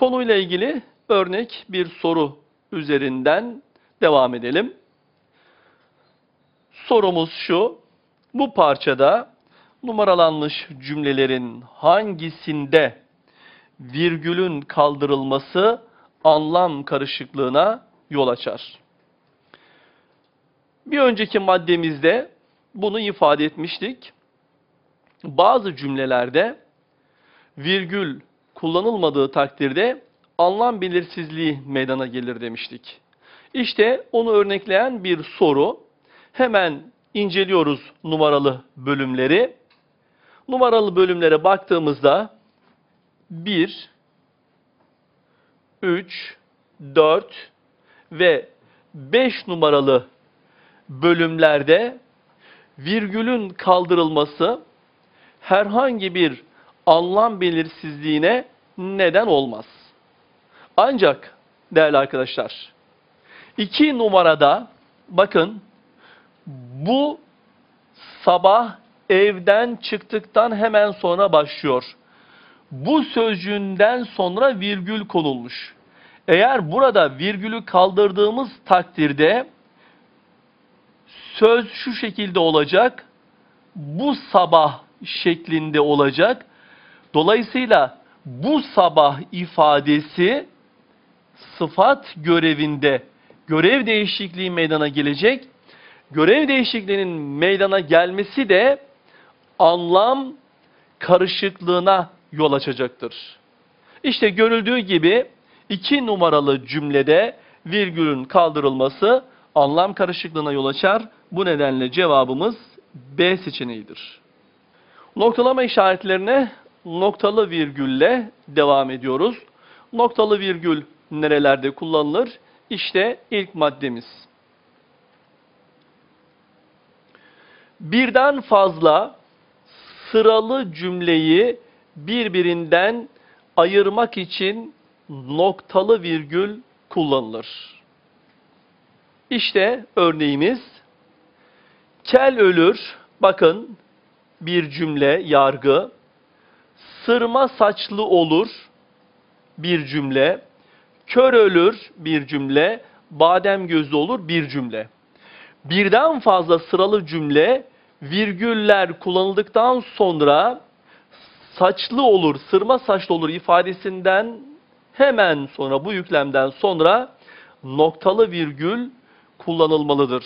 Konuyla ilgili örnek bir soru üzerinden devam edelim. Sorumuz şu. Bu parçada numaralanmış cümlelerin hangisinde virgülün kaldırılması anlam karışıklığına yol açar? Bir önceki maddemizde bunu ifade etmiştik. Bazı cümlelerde virgül kullanılmadığı takdirde anlam belirsizliği meydana gelir demiştik. İşte onu örnekleyen bir soru. Hemen inceliyoruz numaralı bölümleri. Numaralı bölümlere baktığımızda 1, 3, 4 ve 5 numaralı bölümlerde virgülün kaldırılması herhangi bir anlam belirsizliğine neden olmaz. Ancak değerli arkadaşlar, iki numarada bakın bu sabah evden çıktıktan hemen sonra başlıyor. Bu sözcüğünden sonra virgül konulmuş. Eğer burada virgülü kaldırdığımız takdirde söz şu şekilde olacak. Bu sabah şeklinde olacak. Dolayısıyla bu sabah ifadesi sıfat görevinde görev değişikliği meydana gelecek. Görev değişikliğinin meydana gelmesi de anlam karışıklığına yol açacaktır. İşte görüldüğü gibi iki numaralı cümlede virgülün kaldırılması anlam karışıklığına yol açar. Bu nedenle cevabımız B seçeneğidir. Noktalama işaretlerine noktalı virgülle devam ediyoruz. Noktalı virgül nerelerde kullanılır? İşte ilk maddemiz. Birden fazla sıralı cümleyi birbirinden ayırmak için noktalı virgül kullanılır. İşte örneğimiz kel ölür, bakın bir cümle, yargı, sırma saçlı olur bir cümle, kör ölür bir cümle, badem gözlü olur bir cümle. Birden fazla sıralı cümle virgüller kullanıldıktan sonra saçlı olur, sırma saçlı olur ifadesinden hemen sonra bu yüklemden sonra noktalı virgül kullanılmalıdır.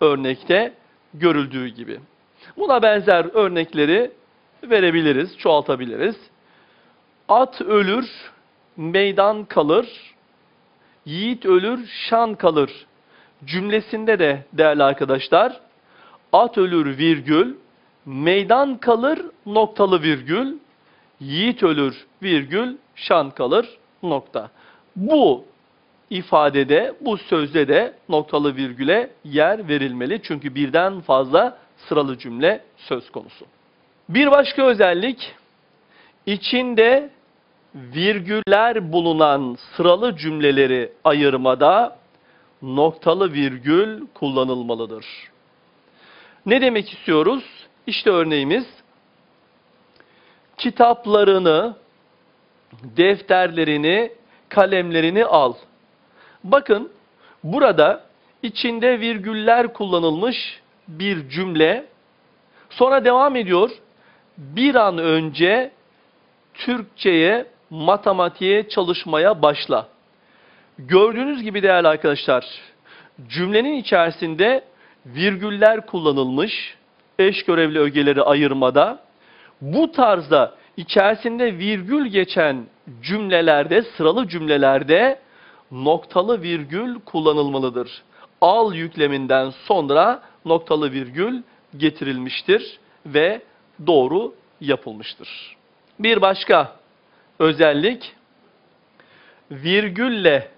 Örnekte görüldüğü gibi. Buna benzer örnekleri verebiliriz, çoğaltabiliriz. At ölür, meydan kalır, yiğit ölür, şan kalır cümlesinde de değerli arkadaşlar at ölür virgül, meydan kalır noktalı virgül, yiğit ölür virgül, şan kalır nokta. Bu ifadede, bu sözde de noktalı virgüle yer verilmeli. Çünkü birden fazla sıralı cümle söz konusu. Bir başka özellik, içinde virgüller bulunan sıralı cümleleri ayırmada noktalı virgül kullanılmalıdır. Ne demek istiyoruz? İşte örneğimiz kitaplarını, defterlerini, kalemlerini al. Bakın burada içinde virgüller kullanılmış bir cümle. Sonra devam ediyor. Bir an önce Türkçe'ye, matematiğe çalışmaya başla. Gördüğünüz gibi değerli arkadaşlar, cümlenin içerisinde virgüller kullanılmış, eş görevli ögeleri ayırmada. Bu tarzda içerisinde virgül geçen cümlelerde, sıralı cümlelerde noktalı virgül kullanılmalıdır. Al yükleminden sonra noktalı virgül getirilmiştir ve doğru yapılmıştır. Bir başka özellik virgülle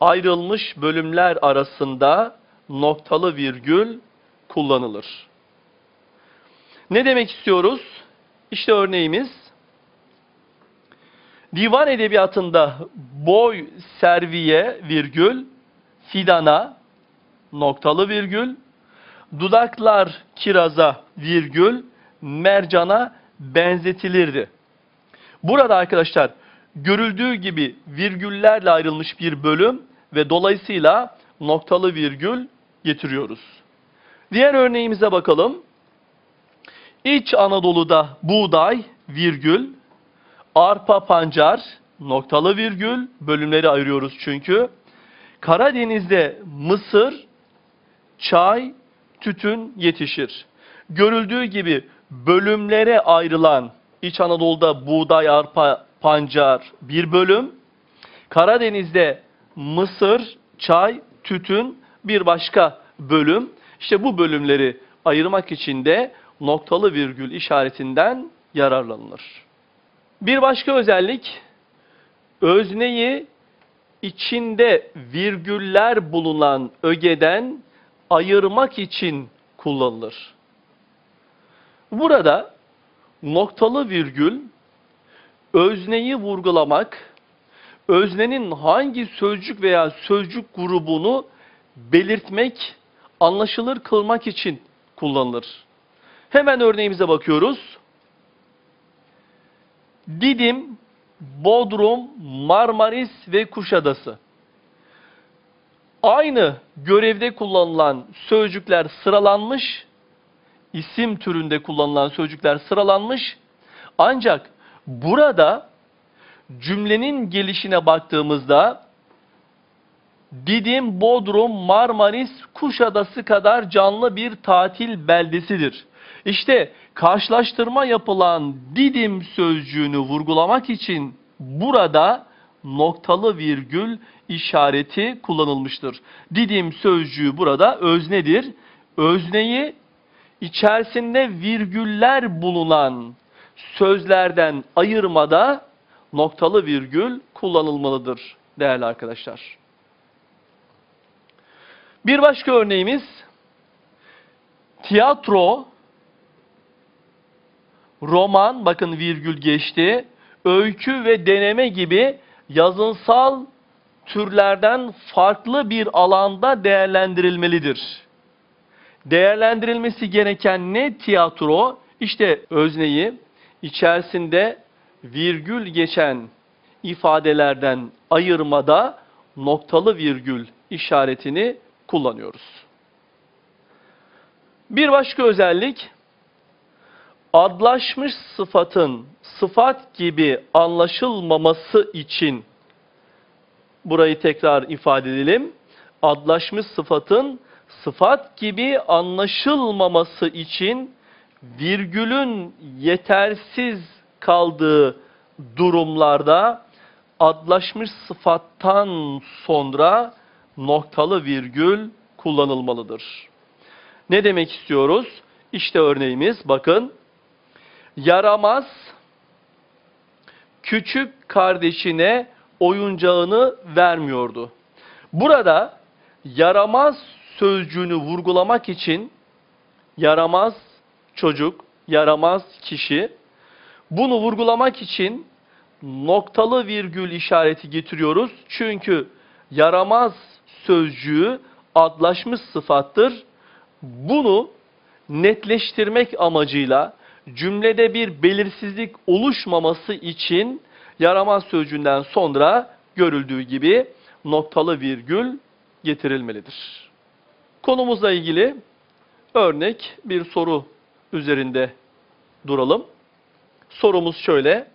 ayrılmış bölümler arasında noktalı virgül kullanılır. Ne demek istiyoruz? İşte örneğimiz divan edebiyatında boy serviye virgül fidana noktalı virgül dudaklar kiraza virgül mercana benzetilirdi. Burada arkadaşlar görüldüğü gibi virgüllerle ayrılmış bir bölüm ve dolayısıyla noktalı virgül getiriyoruz. Diğer örneğimize bakalım. İç Anadolu'da buğday, virgül, arpa pancar, noktalı virgül, bölümleri ayırıyoruz çünkü. Karadeniz'de mısır, çay, tütün yetişir. Görüldüğü gibi bölümlere ayrılan İç Anadolu'da buğday, arpa, pancar bir bölüm. Karadeniz'de mısır, çay, tütün bir başka bölüm. İşte bu bölümleri ayırmak için de noktalı virgül işaretinden yararlanılır. Bir başka özellik özneyi içinde virgüller bulunan ögeden ayırmak için kullanılır. Burada noktalı virgül özneyi vurgulamak, öznenin hangi sözcük veya sözcük grubunu belirtmek, anlaşılır kılmak için kullanılır. Hemen örneğimize bakıyoruz. Didim, Bodrum, Marmaris ve Kuşadası. Aynı görevde kullanılan sözcükler sıralanmış, isim türünde kullanılan sözcükler sıralanmış. Ancak burada cümlenin gelişine baktığımızda Didim, Bodrum, Marmaris, Kuşadası kadar canlı bir tatil beldesidir. İşte karşılaştırma yapılan Didim sözcüğünü vurgulamak için burada noktalı virgül işareti kullanılmıştır. Didim sözcüğü burada öznedir. Özneyi içerisinde virgüller bulunan sözlerden ayırmada noktalı virgül kullanılmalıdır değerli arkadaşlar. Bir başka örneğimiz tiyatro, roman, bakın virgül geçti, öykü ve deneme gibi yazınsal türlerden farklı bir alanda değerlendirilmelidir. Değerlendirilmesi gereken ne tiyatro? İşte özneyi içerisinde virgül geçen ifadelerden ayırmada noktalı virgül işaretini kullanıyoruz. Bir başka özellik adlaşmış sıfatın sıfat gibi anlaşılmaması için burayı tekrar ifade edelim. Adlaşmış sıfatın sıfat gibi anlaşılmaması için virgülün yetersiz kaldığı durumlarda adlaşmış sıfattan sonra noktalı virgül kullanılmalıdır. Ne demek istiyoruz? İşte örneğimiz bakın. Yaramaz küçük kardeşine oyuncağını vermiyordu. Burada yaramaz sözcüğünü vurgulamak için yaramaz çocuk, yaramaz kişi bunu vurgulamak için noktalı virgül işareti getiriyoruz. Çünkü yaramaz sözcüğü adlaşmış sıfattır. Bunu netleştirmek amacıyla cümlede bir belirsizlik oluşmaması için yaramaz sözcüğünden sonra görüldüğü gibi noktalı virgül getirilmelidir. Konumuzla ilgili örnek bir soru üzerinde duralım. Sorumuz şöyle.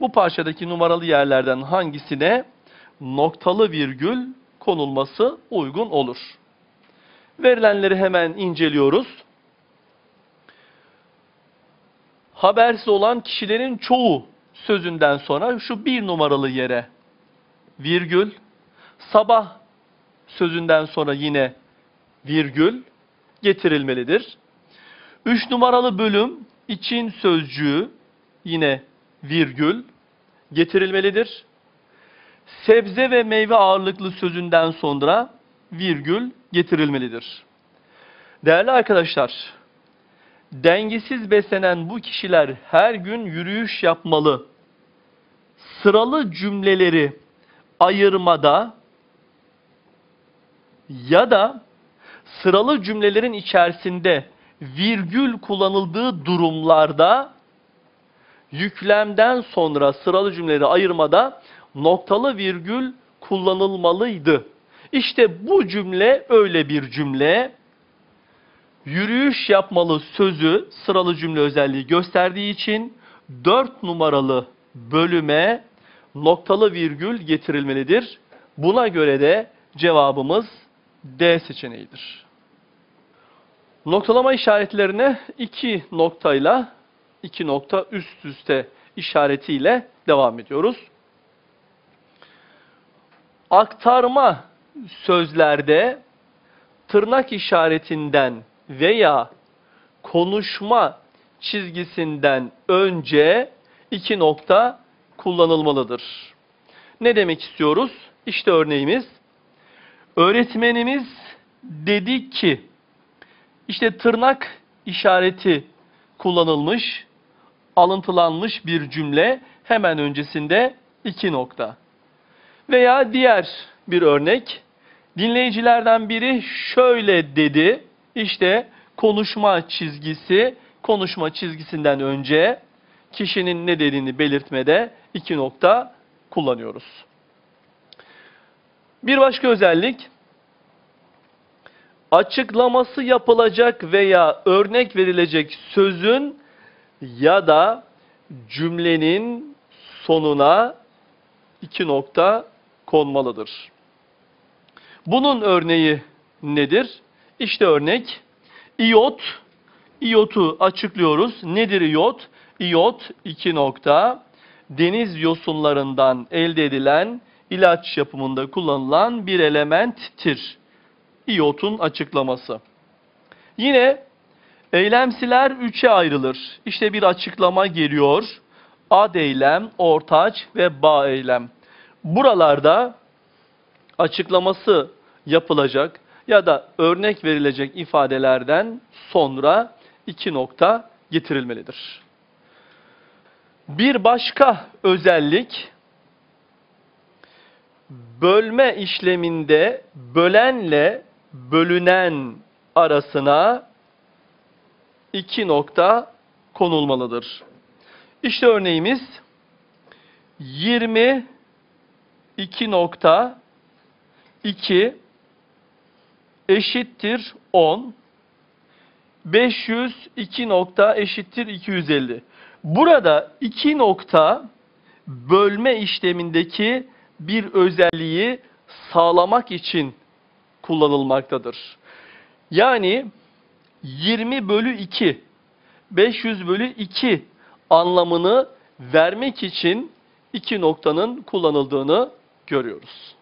Bu parçadaki numaralı yerlerden hangisine noktalı virgül konulması uygun olur? Verilenleri hemen inceliyoruz. Habersiz olan kişilerin çoğu sözünden sonra şu bir numaralı yere virgül, sabah sözünden sonra yine virgül getirilmelidir. Üç numaralı bölüm için sözcüğü yine virgül getirilmelidir. Sebze ve meyve ağırlıklı sözünden sonra virgül getirilmelidir. Değerli arkadaşlar, dengesiz beslenen bu kişiler her gün yürüyüş yapmalı. Sıralı cümleleri ayırmada ya da sıralı cümlelerin içerisinde virgül kullanıldığı durumlarda yüklemden sonra sıralı cümleleri ayırmada noktalı virgül kullanılmalıydı. İşte bu cümle öyle bir cümle. Yürüyüş yapmalı sözü sıralı cümle özelliği gösterdiği için 4 numaralı bölüme noktalı virgül getirilmelidir. Buna göre de cevabımız D seçeneğidir. Noktalama işaretlerine iki noktayla, iki nokta üst üste işaretiyle devam ediyoruz. Aktarma sözlerde tırnak işaretinden veya konuşma çizgisinden önce iki nokta kullanılmalıdır. Ne demek istiyoruz? İşte örneğimiz. Öğretmenimiz dedi ki, işte tırnak işareti kullanılmış, alıntılanmış bir cümle hemen öncesinde iki nokta. Veya diğer bir örnek, dinleyicilerden biri şöyle dedi, işte konuşma çizgisi, konuşma çizgisinden önce kişinin ne dediğini belirtmede iki nokta kullanıyoruz. Bir başka özellik, açıklaması yapılacak veya örnek verilecek sözün ya da cümlenin sonuna iki nokta konmalıdır. Bunun örneği nedir? İşte örnek iot. İyotu açıklıyoruz. Nedir iot? İyot iki nokta deniz yosunlarından elde edilen ilaç yapımında kullanılan bir elementtir. İyotun açıklaması. Yine eylemsiler üçe ayrılır. İşte bir açıklama geliyor. Ad eylem, ortaç ve bağ eylem. Buralarda açıklaması yapılacak ya da örnek verilecek ifadelerden sonra iki nokta getirilmelidir. Bir başka özellik bölme işleminde bölenle bölünen arasına iki nokta konulmalıdır. İşte örneğimiz 20 2 nokta 2 eşittir 10 500 2 nokta eşittir 250. Burada 2 nokta bölme işlemindeki bir özelliği sağlamak için kullanılmaktadır. Yani 20 bölü 2, 500 bölü 2 anlamını vermek için iki noktanın kullanıldığını görüyoruz.